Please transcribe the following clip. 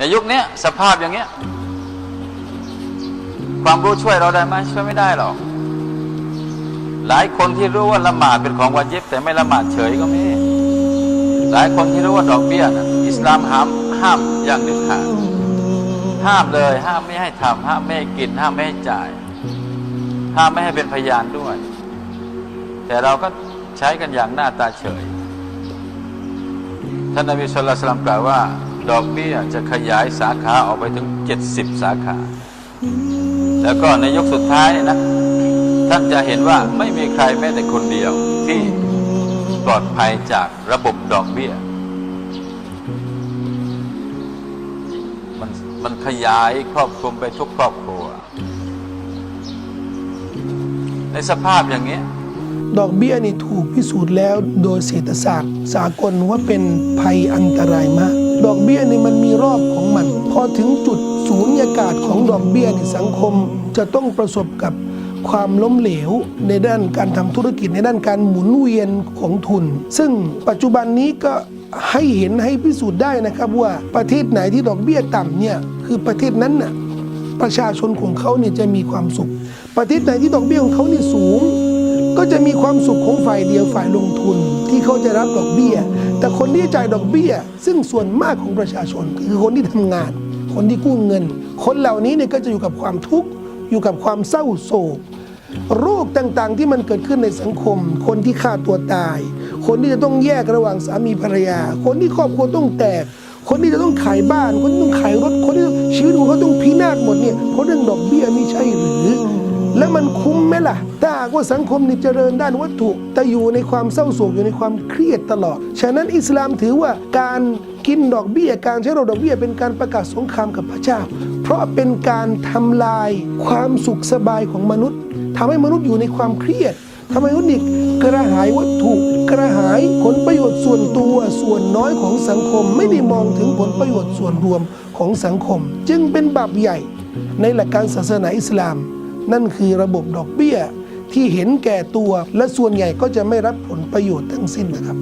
ในยุคนี้สภาพอย่างเงี้ย ความรู้ช่วยเราได้ไหมช่วยไม่ได้หรอกหลายคนที่รู้ว่าละหมาดเป็นของวาญิบแต่ไม่ละหมาดเฉยก็มีหลายคนที่รู้ว่าดอกเบี้ยนะอิสลามห้ามห้ามอย่างเด็ดขาดห้ามเลย ห้ามไม่ให้ทำห้ามไม่ให้กิน ห้ามไม่ให้จ่าย ห้ามไม่ให้เป็นพยานด้วย แต่เราก็ใช้กันอย่างหน้าตาเฉย ท่านนบีสุลต่านกล่าวว่า ดอกเบี้ยจะขยายสาขาออกไปถึง 70 สาขา แล้วก็ในยุคสุดท้ายเนี่ยนะ ท่านจะเห็นว่าไม่มีใครแม้แต่คนเดียวที่ปลอดภัยจากระบบดอกเบี้ย มันมันขยายครอบคลุมไปทุกครอบครัว ในสภาพอย่างเงี้ดอกเบี้ยนี่ถูกพิสูจน์แล้วโดยเศรษฐศาสตร์ สากลว่าเป็นภัยอันตรายมาก ดอกเบี้ยนี่มันมีรอบของมัน พอถึงจุดศูนยากาศของดอกเบี้ยนี่สังคมจะต้องประสบกับความล้มเหลวในด้านการทำธุรกิจในด้านการหมุนเวียนของทุน ซึ่งปัจจุบันนี้ก็ให้เห็นให้พิสูจน์ได้นะครับว่าประเทศไหนที่ดอกเบี้ยต่ำเนี่ยคือประเทศนั้นน่ะประชาชนของเขาเนี่ยจะมีความสุข ประเทศไหนที่ดอกเบี้ยของเขาเนี่ยสูง ก็จะมีความสุขของฝ่ายเดียวฝ่ายลงทุนที่เขาจะรับดอกเบี้ย แต่คนที่จ่ายดอกเบี้ย ซึ่งส่วนมากของประชาชน คือคนที่ทำงาน คนที่กู้เงิน คนเหล่านี้เนี่ยก็จะอยู่กับความทุกข์อยู่กับความเศร้าโศกโรคต่างๆที่มันเกิดขึ้นในสังคม คนที่ฆ่าตัวตาย คนที่จะต้องแยกระหว่างสามีภรรยา คนที่ครอบครัวต้องแตก คนที่จะต้องขายบ้าน คนที่ต้องขายรถ คนที่ชีวิตของเขาต้องพินาศหมดเนี่ยเพราะเรื่องดอกเบี้ยไม่ใช่หรือ แล้วมันคุ้มไหมล่ะ ถ้าหากว่าสังคมนี่เจริญด้านวัตถุแต่อยู่ในความเศร้าโศกอยู่ในความเครียดตลอด ฉะนั้นอิสลามถือว่าการกินดอกเบี้ยการใช้ดอกเบี้ยเป็นการประกาศสงครามกับพระเจ้า เพราะเป็นการทำลายความสุขสบายของมนุษย์ทำให้มนุษย์อยู่ในความเครียดทำให้มนุษย์นี่กระหายวัตถุกระหายผลประโยชน์ส่วนตัวส่วนน้อยของสังคม ไม่ได้มองถึงผลประโยชน์ส่วนรวมของสังคม จึงเป็นบาปใหญ่ในหลักการศาสนาอิสลาม นั่นคือระบบดอกเบี้ยที่เห็นแก่ตัว และส่วนใหญ่ก็จะไม่รับผลประโยชน์ทั้งสิ้นนะครับ